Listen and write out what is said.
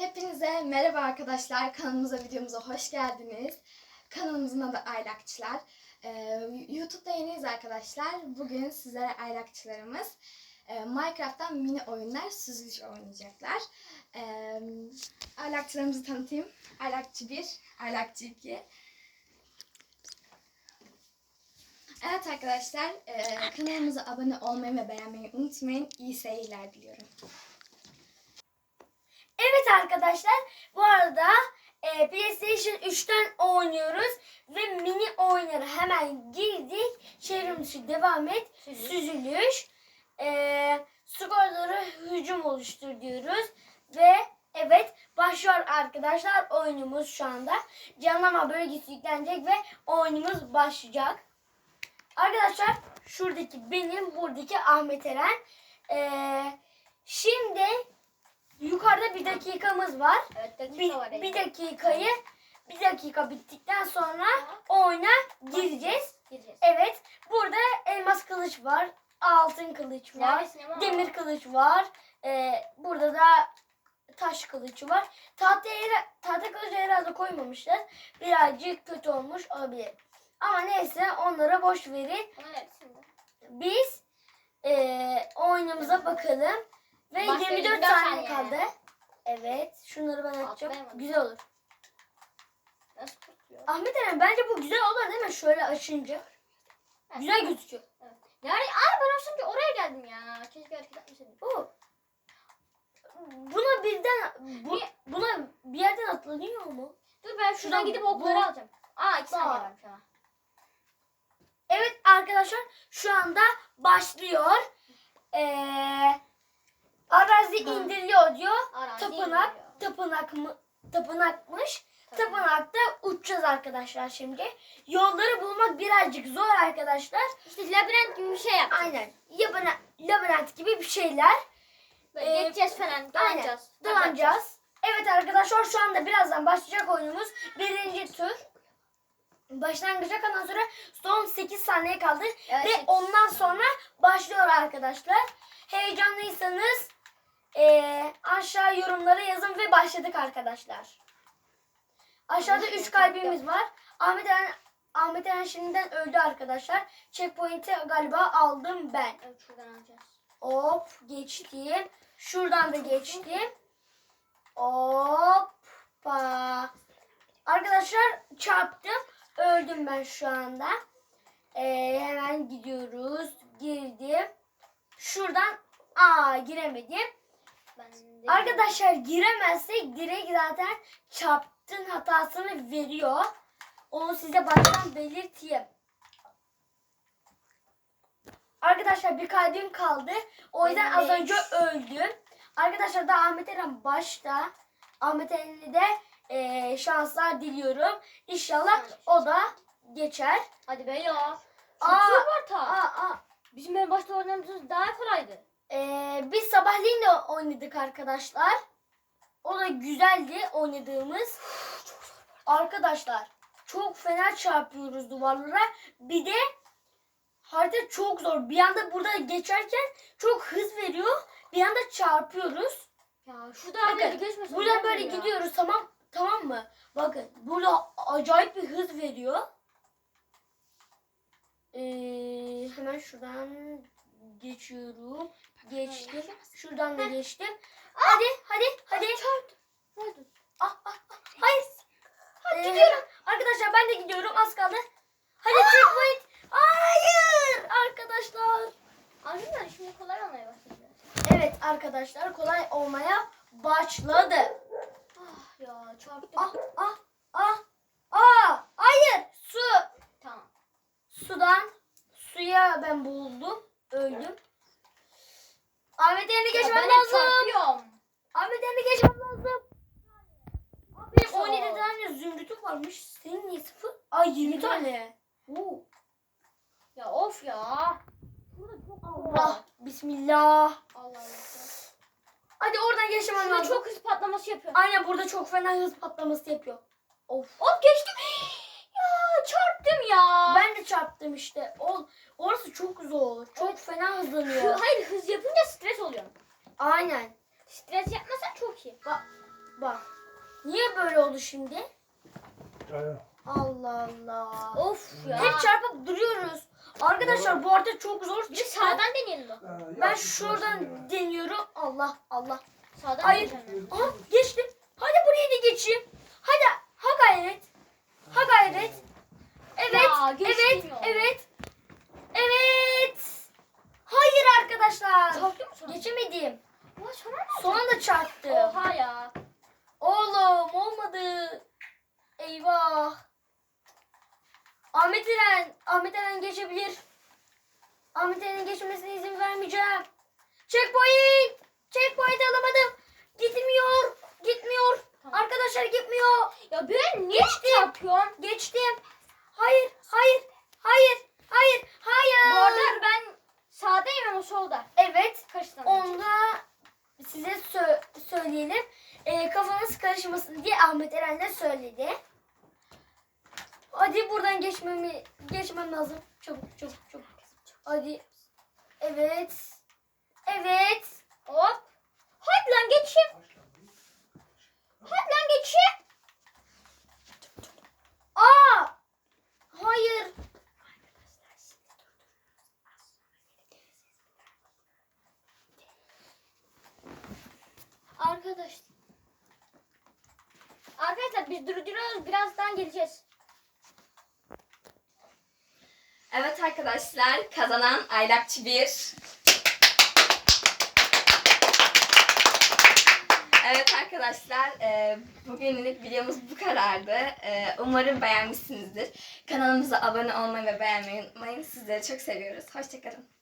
Hepinize merhaba arkadaşlar. Kanalımıza, videomuza hoş geldiniz. Kanalımızın adı Aylakçılar. Ee, YouTube'da yeniyiz arkadaşlar. Bugün sizlere aylakçılarımız e, Minecraft'tan mini oyunlar, süzülüş oynayacaklar. Ee, aylakçılarımızı tanıtayım. Aylakçı 1, Aylakçı 2. Evet arkadaşlar, e, kanalımıza abone olmayı ve beğenmeyi unutmayın. İyi seyirler diliyorum. Evet arkadaşlar bu arada e, PlayStation 3'ten oynuyoruz ve mini oyunlara hemen girdik. Çevrim dışı devam et. Süzülüş. E, skorları hücum oluştur diyoruz. Ve evet başlıyor arkadaşlar oyunumuz şu anda. Canlama bölgesi yüklenecek ve oyunumuz başlayacak. Arkadaşlar şuradaki benim buradaki Ahmet Eren. E, şimdi yukarıda bir dakikamız var. Evet dakika Bir, var. bir dakikayı bir dakika bittikten sonra oyuna gireceğiz. Gireceğiz. Evet. Burada elmas kılıç var. Altın kılıç var. Demir kılıç var. Ee, burada da taş kılıcı var. Tahta, tahta kılıcı herhalde koymamışlar. Birazcık kötü olmuş olabilir. Ama neyse onlara boş verin. De? Biz ee, oyunumuza bakalım. Ve Başka 24 24 saniye saniye. kaldı. Evet. Şunları ben açacağım. Güzel olur. Nasıl kurtuluyor? Ahmet Eren bence bu güzel olur değil mi? Şöyle açınca. Güzel gözüküyor. Evet. Nerede? Aa ben az önce oraya geldim ya. Keşke hareket etmeseydim. Oo. Buna birden bu, buna bir yerden atlanıyor mu? Dur ben şuradan Şuradan gidip bu- okları alacağım. Aa iki saniye varmış ama. Evet arkadaşlar şu anda başlıyor. Ee, arazi indiriliyor diyor. Arazi Tapınak, indiriyor. tapınak mı? Tapınakmış. Tapınakta uçacağız arkadaşlar şimdi. Yolları bulmak birazcık zor arkadaşlar. İşte labirent gibi bir şey yap. Aynen. Labirent, labirent gibi bir şeyler. Böyle Ee, geçeceğiz falan. Aynen. Dolanacağız. Dolanacağız. Evet arkadaşlar şu anda birazdan başlayacak oyunumuz. Birinci tur. Başlangıca kadar sonra son 8 saniye kaldı. Evet, Ve sekiz ondan sonra başlıyor arkadaşlar. Heyecanlıysanız eee, aşağı yorumlara yazın ve başladık arkadaşlar. Aşağıda 3 kalbimiz var. Ahmet Eren, Ahmet Eren şimdiden öldü arkadaşlar. Checkpoint'i galiba aldım ben. Evet şuradan alacağız. Hop geçtim. Şuradan da geçtim. Hoppa. Arkadaşlar çarptım. Öldüm ben şu anda. Ee, hemen gidiyoruz. Girdim. Şuradan aa giremedim. Arkadaşlar giremezsek direkt zaten çarptın hatasını veriyor. Onu size baştan belirteyim. Arkadaşlar bir kalbim kaldı. O yüzden az önce öldüm. Arkadaşlar da Ahmet Eren başta. Ahmet Eren'e de eee, şanslar diliyorum. İnşallah o da geçer. Hadi be ya. Çok Aa, zor var ta. Aa, aa. Bizim en başta oynadığımız daha kolaydı. Ee, biz sabahleyin de oynadık arkadaşlar. O da güzeldi oynadığımız. Arkadaşlar çok fena çarpıyoruz duvarlara. Bir de harita çok zor. Bir anda burada geçerken çok hız veriyor. Bir anda çarpıyoruz. Ya şu da Bakın geçmesin. buradan böyle ya. gidiyoruz tamam tamam mı? Bakın burada acayip bir hız veriyor. Ee, hemen şuradan geçiyorum. Geçtim. Şuradan da geçtim. Hadi hadi hadi. Hadi. Ah, ah, ah. Hayır. Ee, gidiyorum. Arkadaşlar ben de gidiyorum. Az kaldı. Hadi checkpoint. Hayır arkadaşlar. Arkadaşlar şimdi kolay olmaya başladı. Evet arkadaşlar kolay olmaya başladı. Ah ya çarptım. Ah ah ah ah hayır su Tamam. sudan suya ben buldum öldüm. Ahmet yerini geçmem lazım. Ahmet yerini geçmem lazım. Abi benim Çok. 17 tane zümrütüm varmış. Senin niye sıfır? Ay 20 tane. Oo. Ya of ya. Allah. Bismillah. Allah Allah. Hadi oradan geçemem lazım. çok hız patlaması yapıyor. Aynen burada çok fena hız patlaması yapıyor. Of. Of geçtim. Ya. Ben de çarptım işte. O, orası çok zor. Çok Evet. fena hızlanıyor. Hayır hız yapınca stres oluyor. Aynen. Stres yapmasan çok iyi. Bak. oldu şimdi? Aynen. Allah Allah. Of ya. Hep çarpıp duruyoruz. Arkadaşlar bu arada çok zor Bir çıktı. sağdan deneyelim de. Ee, Ben ya, şuradan deniyorum. Allah Allah. Sağdan Hayır. Aha geçtim. Hadi buraya da geçeyim. Hadi ha gayret. Ha gayret. Evet. Ya, evet. Evet. Evet. Hayır arkadaşlar. ben. Çarptın mı sonra? Geçemedim. Ulan sonra ne Son anda çarptım. Oha ya. Oğlum olmadı. Eyvah. Ahmet Eren. Ahmet Eren geçebilir. Ahmet Eren'in geçmesine izin vermeyeceğim. Checkpoint. Checkpoint alamadım. Gitmiyor. Gitmiyor. Tamam. Arkadaşlar gitmiyor. Ya ben niye Geçtim. çarpıyorum? Geçtim. Hayır. Hayır. Hayır. Hayır. Hayır. Bu arada ben sağdayım ama solda. Evet. Kaçtan? Onda size sö- söyleyelim. Ee, kafanız karışmasın diye Ahmet Eren de söyledi. Hadi buradan geçmemi geçmem lazım. Çabuk çabuk çabuk. Hadi. Evet. Evet. Hop. Hadi lan geçeyim. Hadi lan geçeyim. Aa! Hayır. Arkadaş. Arkadaşlar biz durduruyoruz. Birazdan geleceğiz. Evet arkadaşlar kazanan Aylakçı 1. Evet arkadaşlar e, bugünlük videomuz bu kadardı. E, umarım beğenmişsinizdir. Kanalımıza abone olmayı ve beğenmeyi unutmayın. Sizleri çok seviyoruz. Hoşçakalın.